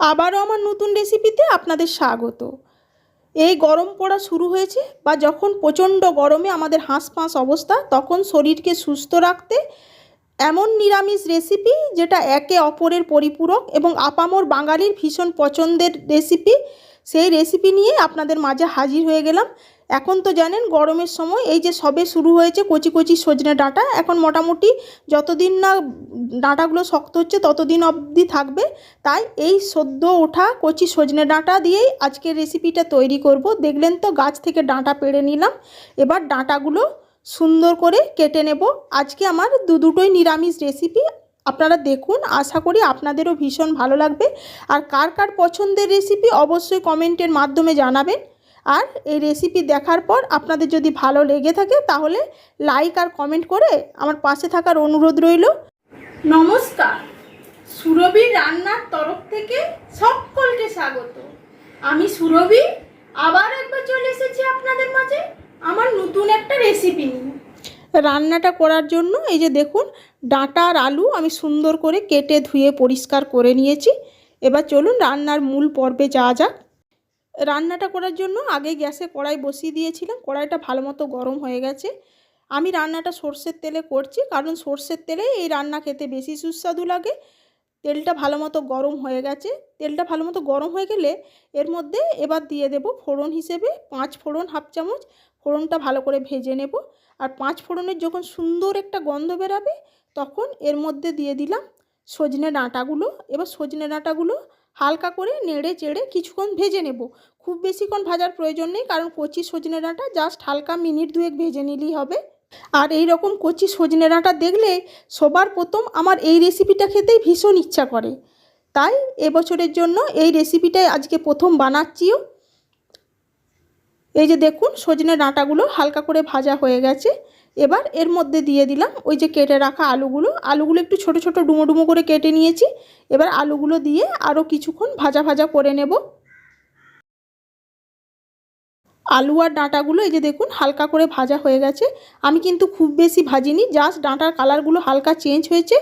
আবারও আমার নতুন রেসিপিতে আপনাদের স্বাগত। এই গরম পড়া শুরু হয়েছে বা যখন প্রচণ্ড গরমে আমাদের হাঁসফাঁস অবস্থা, তখন শরীরকে সুস্থ রাখতে এমন নিরামিষ রেসিপি যেটা একে অপরের পরিপূরক এবং আপামর বাঙালির ভীষণ পছন্দের রেসিপি সেই রেসিপি নিয়ে আপনাদের মাঝে হাজির হয়ে গেলাম। এখন তো জানেন গরমের সময় এই যে সবে শুরু হয়েছে কচি কচি সজনে ডাঁটা, এখন মোটামুটি যতদিন না ডাঁটাগুলো শক্ত হচ্ছে ততদিন অবধি থাকবে। তাই এই সদ্য ওঠা কচি সজনে ডাঁটা দিয়েই আজকের রেসিপিটা তৈরি করব। দেখলেন তো গাছ থেকে ডাঁটা পেড়ে নিলাম। এবার ডাঁটাগুলো সুন্দর করে কেটে নেব। আজকে আমার দু দুটোই নিরামিষ রেসিপি আপনারা দেখুন, আশা করি আপনাদেরও ভীষণ ভালো লাগবে। আর কার কার পছন্দের রেসিপি অবশ্যই কমেন্টের মাধ্যমে জানাবেন। আর এই রেসিপি দেখার পর আপনাদের যদি ভালো লেগে থাকে তাহলে লাইক আর কমেন্ট করে আমার পাশে থাকার অনুরোধ রইল। নমস্কার। সুরভি রান্নার তরফ থেকে সকলকে স্বাগত। আমি সুরভি আবার একবার চলে এসেছি আপনাদের মাঝে আমার নতুন একটা রেসিপি নিয়ে। রান্নাটা করার জন্য এই যে দেখুন ডাঁটা আর আলু আমি সুন্দর করে কেটে ধুয়ে পরিষ্কার করে নিয়েছি। এবার চলুন রান্নার মূল পর্বে যাওয়া যাক। রান্নাটা করার জন্য আগে গ্যাসে কড়াই বসিয়ে দিয়েছিলাম। কড়াইটা ভালো মতো গরম হয়ে গেছে। আমি রান্নাটা সর্ষের তেলে করছি, কারণ সর্ষের তেলে এই রান্না খেতে বেশি সুস্বাদু লাগে। তেলটা ভালো মতো গরম হয়ে গেছে। তেলটা ভালো মতো গরম হয়ে গেলে এর মধ্যে এবার দিয়ে দেব ফোড়ন হিসেবে পাঁচ ফোড়ন, হাফ চামচ ফোড়নটা ভালো করে ভেজে নেব। আর পাঁচ ফোড়নের যখন সুন্দর একটা গন্ধ বেরাবে, তখন এর মধ্যে দিয়ে দিলাম সজনে ডাঁটাগুলো। এবার সজনে ডাঁটাগুলো হালকা করে নেড়ে চেড়ে কিছুক্ষণ ভেজে নেব। খুব বেশিক্ষণ ভাজার প্রয়োজন নেই, কারণ কচি সজনে ডাঁটা জাস্ট হালকা মিনিট দুয়েক ভেজে নিলেই হবে। আর এই রকম কচি সজনে ডাঁটা দেখলে সবার প্রথম আমার এই রেসিপিটা খেতেই ভীষণ ইচ্ছা করে। তাই এবছরের জন্য এই রেসিপিটাই আজকে প্রথম বানাচ্ছিও এই যে দেখুন, সজনে ডাঁটাগুলো হালকা করে ভাজা হয়ে গেছে। এবার এর মধ্যে দিয়ে দিলাম ওই যে কেটে রাখা আলুগুলো। আলুগুলো একটু ছোট ছোট ডুমো ডুমো করে কেটে নিয়েছি। এবার আলুগুলো দিয়ে আরও কিছুক্ষণ ভাজা ভাজা করে নেব। আলু আর ডাঁটাগুলো এই যে দেখুন হালকা করে ভাজা হয়ে গেছে। আমি কিন্তু খুব বেশি ভাজিনি, জাস্ট ডাঁটার কালারগুলো হালকা চেঞ্জ হয়েছে।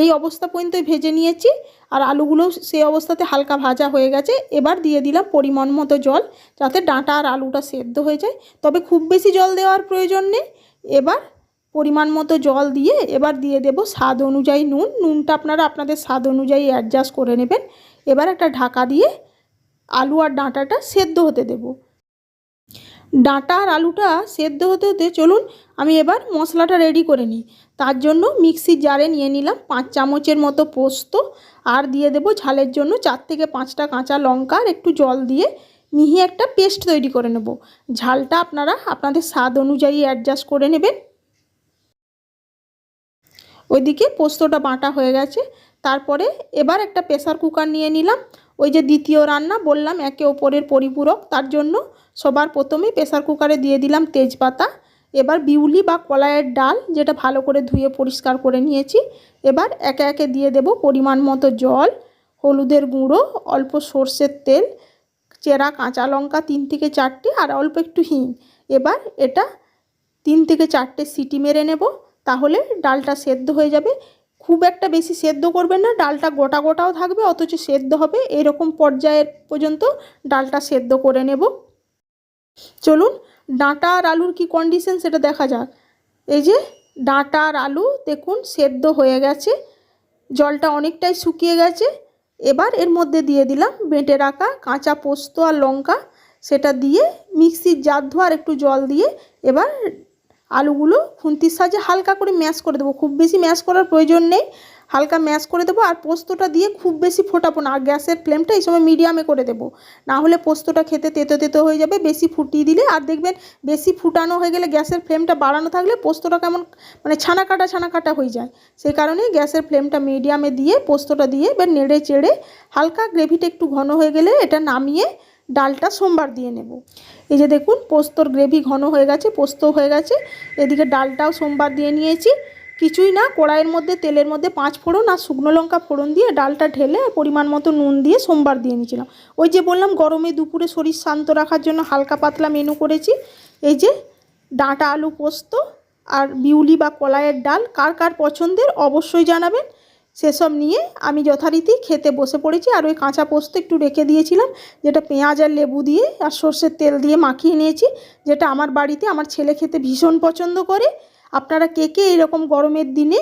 এই অবস্থা পর্যন্ত ভেজে নিয়েছি আর আলুগুলো সেই অবস্থাতে হালকা ভাজা হয়ে গেছে। এবার দিয়ে দিলাম পরিমাণ মতো জল যাতে ডাঁটা আর আলুটা সেদ্ধ হয়ে যায়। তবে খুব বেশি জল দেওয়ার প্রয়োজন নেই। এবার পরিমাণ মতো জল দিয়ে এবার দিয়ে দেব স্বাদ অনুযায়ী নুন। নুনটা আপনারা আপনাদের স্বাদ অনুযায়ী অ্যাডজাস্ট করে নেবেন। এবার একটা ঢাকা দিয়ে আলু আর ডাঁটাটা সেদ্ধ হতে দেবো। ডাঁটা আর আলুটা সেদ্ধ হতে হতে চলুন, আমি এবার মশলাটা রেডি করে নিই। তার জন্য মিক্সির জারে নিয়ে নিলাম পাঁচ চামচের মতো পোস্ত। আর দিয়ে দেবো ঝালের জন্য চার থেকে পাঁচটা কাঁচা লঙ্কা আর একটু জল দিয়ে মিহি একটা পেস্ট তৈরি করে নেব। ঝালটা আপনারা আপনাদের স্বাদ অনুযায়ী অ্যাডজাস্ট করে নেবেন। ওইদিকে পোস্তটা বাটা হয়ে গেছে। তারপরে এবার একটা প্রেসার কুকার নিয়ে নিলাম। ওই যে দ্বিতীয় রান্না বললাম, একে ওপরের পরিপূরক। তার জন্য সবার প্রথমে প্রেসার কুকারে দিয়ে দিলাম তেজপাতা। এবার বিউলি বা কলাইয়ের ডাল, যেটা ভালো করে ধুয়ে পরিষ্কার করে নিয়েছি। এবার একে একে দিয়ে দেব পরিমাণ মতো জল, হলুদের গুঁড়ো, অল্প সর্ষের তেল চেরা, কাঁচা লঙ্কা তিন থেকে চারটে আর অল্প একটু হিং। এবার এটা তিন থেকে চারটে সিটি মেরে নেব, তাহলে ডালটা সেদ্ধ হয়ে যাবে। খুব একটা বেশি সেদ্ধ করবেন না, ডালটা গোটা গোটাও থাকবে, অথচ সেদ্ধ হবে। এরকম পর্যায়ের পর্যন্ত ডালটা সেদ্ধ করে নেব। চলুন, ডাঁটা আর আলুর কি কন্ডিশন সেটা দেখা যাক। এই যে ডাঁটা আর আলু, দেখুন, সেদ্ধ হয়ে গেছে। জলটা অনেকটাই শুকিয়ে গেছে। এবার এর মধ্যে দিয়ে দিলাম বেঁটে রাখা কাঁচা পোস্ত আর লঙ্কা। সেটা দিয়ে মিক্সির জার ধোয়ার একটু জল দিয়ে এবার আলুগুলো খুন্তির সাহায্যে হালকা করে ম্যাশ করে দেবো। খুব বেশি ম্যাশ করার প্রয়োজন নেই। হালকা ম্যাশ করে দেবো আর পোস্তটা দিয়ে খুব বেশি ফোটাবো না। আর গ্যাসের ফ্লেমটা এই সময় মিডিয়ামে করে দেবো। না হলে পোস্তটা খেতে তেতো তেতো হয়ে যাবে, বেশি ফুটিয়ে দিলে। আর দেখবেন বেশি ফুটানো হয়ে গেলে গ্যাসের ফ্লেমটা বাড়ানো থাকলে পোস্তটা কেমন মানে ছানা কাটা ছানা কাটা হয়ে যায়। সেই কারণে গ্যাসের ফ্লেমটা মিডিয়ামে দিয়ে পোস্তটা দিয়ে এবার নেড়ে চেড়ে হালকা গ্রেভিটা একটু ঘন হয়ে গেলে এটা নামিয়ে ডালটা সোমবার দিয়ে নেব। এই যে দেখুন, পোস্তর গ্রেভি ঘন হয়ে গেছে, পোস্ত হয়ে গেছে। এদিকে ডালটাও সোমবার দিয়ে নিয়েছি। কিছুই না, কড়াইয়ের মধ্যে, তেলের মধ্যে পাঁচ ফোড়ন আর শুকনো লঙ্কা ফোড়ন দিয়ে ডালটা ঢেলে পরিমাণ মতো নুন দিয়ে সোমবার দিয়ে নিয়েছিলাম। ওই যে বললাম, গরমে দুপুরে শরীর শান্ত রাখার জন্য হালকা পাতলা মেনু করেছি। এই যে ডাঁটা আলু পোস্ত আর বিউলি বা কলাইয়ের ডাল, কার কার পছন্দের অবশ্যই জানাবেন। সেসব নিয়ে আমি যথারীতি খেতে বসে পড়েছি আর ওই কাঁচা পোস্ত একটু রেখে দিয়েছিলাম, যেটা পেঁয়াজ আর লেবু দিয়ে আর সর্ষের তেল দিয়ে মাখিয়ে নিয়েছি, যেটা আমার বাড়িতে আমার ছেলে খেতে ভীষণ পছন্দ করে। আপনারা কে কে এরকম গরমের দিনে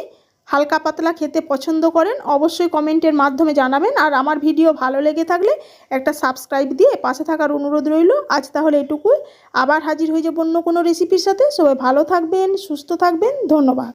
হালকা পাতলা খেতে পছন্দ করেন, অবশ্যই কমেন্টের মাধ্যমে জানাবেন। আর আমার ভিডিও ভালো লেগে থাকলে একটা সাবস্ক্রাইব দিয়ে পাশে থাকার অনুরোধ রইল। আজ তাহলে এটুকুই। আবার হাজির হয়ে যাব অন্য কোনো রেসিপির সাথে। সবাই ভালো থাকবেন, সুস্থ থাকবেন। ধন্যবাদ।